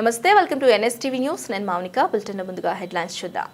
నమస్తే welcome to NSTV news. నేను Mounika bulletin ముందుగా హెడ్లైన్స్ చూద్దాం.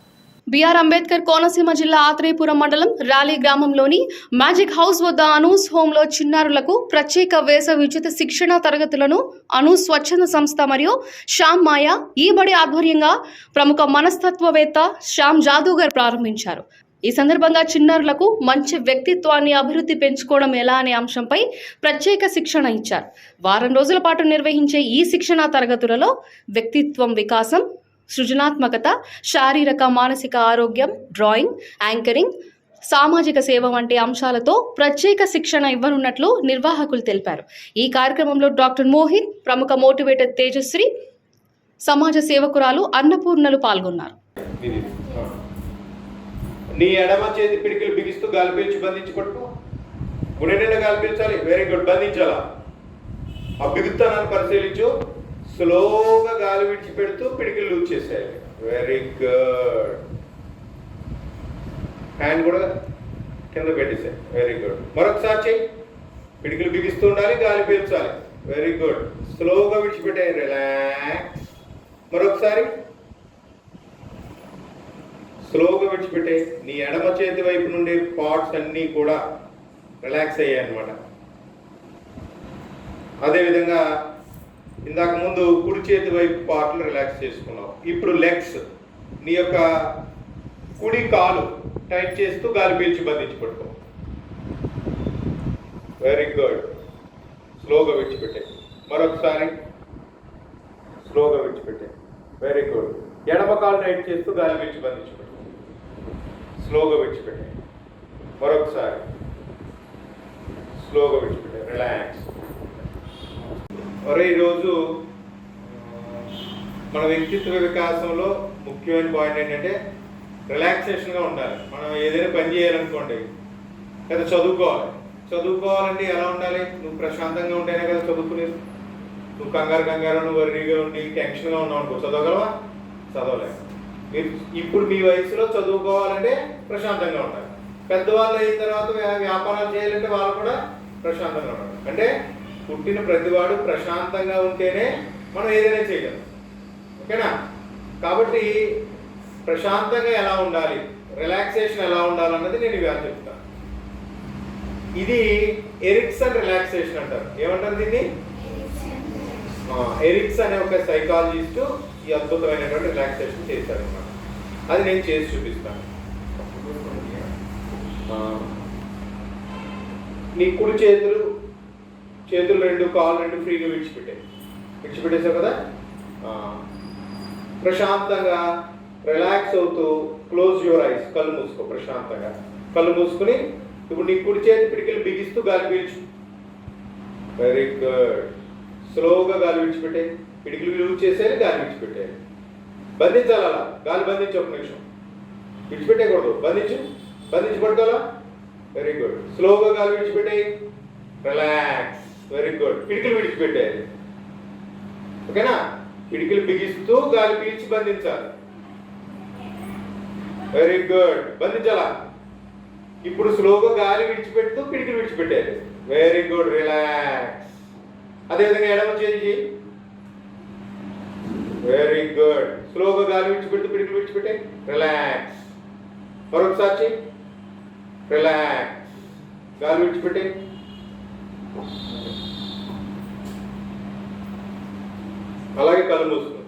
బిఆర్ అంబేద్కర్ కోనసీమ జిల్లా ఆత్రేయపురం మండలం ర్యాలీ గ్రామంలోని మ్యాజిక్ హౌస్ వద్ద అనూస్ హోంలో చిన్నారులకు ప్రత్యేక వేసవి ఉచిత శిక్షణ తరగతులను అనూస్ స్వచ్ఛంద సంస్థ మరియు శ్యామ్ మాయా ఈ బడి ఆధ్వర్యంగా ప్రముఖ మనస్తత్వవేత్త శ్యామ్ జాదూగర్ ప్రారంభించారు. ఈ సందర్భంగా చిన్నారులకు మంచి వ్యక్తిత్వాన్ని అభివృద్ధి పెంచుకోవడం ఎలా అనే అంశంపై ప్రత్యేక శిక్షణ ఇచ్చారు. వారం రోజుల పాటు నిర్వహించే ఈ శిక్షణా తరగతులలో వ్యక్తిత్వం వికాసం సృజనాత్మకత శారీరక మానసిక ఆరోగ్యం డ్రాయింగ్ యాంకరింగ్ సామాజిక సేవ వంటి అంశాలతో ప్రత్యేక శిక్షణ ఇవ్వనున్నట్లు నిర్వాహకులు తెలిపారు. ఈ కార్యక్రమంలో డాక్టర్ మోహిత్ ప్రముఖ మోటివేటర్ తేజశ్రీ సమాజ సేవకురాలు అన్నపూర్ణలు పాల్గొన్నారు. నీ ఎడమ చేతి పిడికిలు బిగిస్తూ గాలి పీల్చి బంధించి పట్టుకో గుండె నిండా గాలి పీల్చాలి. వెరీ గుడ్ బంధించాలా? ఆ బిగుతానని పరిశీలించు. స్లోగా గాలి విడిచిపెడుతూ పిడికిలు లూజ్ చేసేయాలి. వెరీ గుడ్ హ్యాండ్ కూడా కింద పెట్టేసాయి. వెరీ గుడ్ మరొకసారి చెయ్యి. పిడికిలు బిగిస్తూ ఉండాలి గాలి పీల్చాలి. వెరీ గుడ్ స్లోగా విడిచిపెట్టే రిలాక్స్ మరొకసారి స్లోగా విడిచిపెట్టే నీ ఎడమ చేతి వైపు నుండి పార్ట్స్ అన్నీ కూడా రిలాక్స్ అయ్యాయి అనమాట అదేవిధంగా ఇందాక ముందు కుడి చేతి వైపు పార్ట్లు రిలాక్స్ చేసుకున్నావు. ఇప్పుడు లెగ్స్ నీ యొక్క కుడి కాలు టైట్ చేస్తూ గాలి పీల్చి బంధించి పెట్టుకో. వెరీ గుడ్ స్లోగా విడిచిపెట్టే. మరొకసారి స్లోగా విడిచిపెట్టే. వెరీ గుడ్ ఎడమ కాలు టైట్ చేస్తూ గాలి పీల్చి బంధించి పెట్టుకో. స్లోగా విడిచిపెట్టాయి. మరొకసారి. స్లోగా విడిచిపెట్టాయి. రిలాక్స్ మరే ఈరోజు మన వ్యక్తిత్వ వికాసంలో ముఖ్యమైన పాయింట్ ఏంటంటే రిలాక్సేషన్గా ఉండాలి. మనం ఏదైనా పని చేయాలనుకోండి లేదా చదువుకోవాలి. చదువుకోవాలంటే ఎలా ఉండాలి? నువ్వు ప్రశాంతంగా ఉంటేనే కదా చదువుకునేది. నువ్వు కంగారు కంగారు నువ్వు వర్రీగా ఉండి టెన్షన్గా ఉన్నావు అనుకో చదవగలవా? చదవలేదు ఇప్పుడు మీ వయసులో చదువుకోవాలంటే ప్రశాంతంగా ఉంటారు. పెద్దవాళ్ళు అయిన తర్వాత వ్యాపారాలు చేయాలంటే వాళ్ళు కూడా ప్రశాంతంగా ఉంటారు. అంటే పుట్టిన ప్రతివాడు ప్రశాంతంగా ఉంటేనే మనం ఏదైనా చేయగలం. ఓకేనా? కాబట్టి ప్రశాంతంగా ఎలా ఉండాలి? రిలాక్సేషన్ ఎలా ఉండాలన్నది నేను ఇవాళ చెప్తాను. ఇది ఎరిక్సన్ రిలాక్సేషన్ అంటారు. ఏమంటారు దీన్ని? ఎరిక్స్ అనే ఒక సైకాలజిస్ట్ ఈ అద్భుతమైనటువంటి రిలాక్సేషన్ చేశారు అది నేను చేసి చూపిస్తాను. నీ కుడి చేతులు చేతులు రెండు కాళ్ళు రెండు ఫ్రీగా విడిచిపెట్టాయి. విడిచిపెట్టేసావు కదా? ప్రశాంతంగా రిలాక్స్ అవుతూ క్లోజ్ యువర్ ఐస్ కళ్ళు మూసుకో ప్రశాంతంగా. కళ్ళు మూసుకుని ఇప్పుడు నీ కుడి చేతి పిడికిలు బిగిస్తూ గాలి పీల్చు. వెరీ గుడ్ స్లోగా గాలి విడిచిపెట్టాయి పిడికిలు విలువ చేసేయాలి గాలి విడిచిపెట్టేయాలి బంధించాలి అలా గాలి బంధించి ఒక నిమిషం. విడిచిపెట్టేయకూడదు బంధించు. బంధించి పట్టుకోవాలా వెరీ గుడ్ స్లోగా గాలి విడిచిపెట్టే. రిలాక్స్ వెరీ గుడ్ పిడికిలు విడిచిపెట్టేయాలి ఓకేనా? పిడికిలు బిగిస్తూ గాలి పీల్చి బంధించాలి. వెరీ గుడ్ బంధించాలా? ఇప్పుడు స్లోగా గాలి విడిచిపెడుతూ పిడికిలు విడిచిపెట్టాలి వెరీ గుడ్ రిలాక్స్ అదేవిధంగా ఎడమ చేయి వెరీ గుడ్ స్లోగా గాలి విడిచిపెడుతూ పిడికి విడిచిపెట్టే. రిలాక్స్ మరొకసారి చెయ్యి. రిలాక్స్ గాలి విడిచిపెట్టే. అలాగే కళ్ళు మూసుకుంది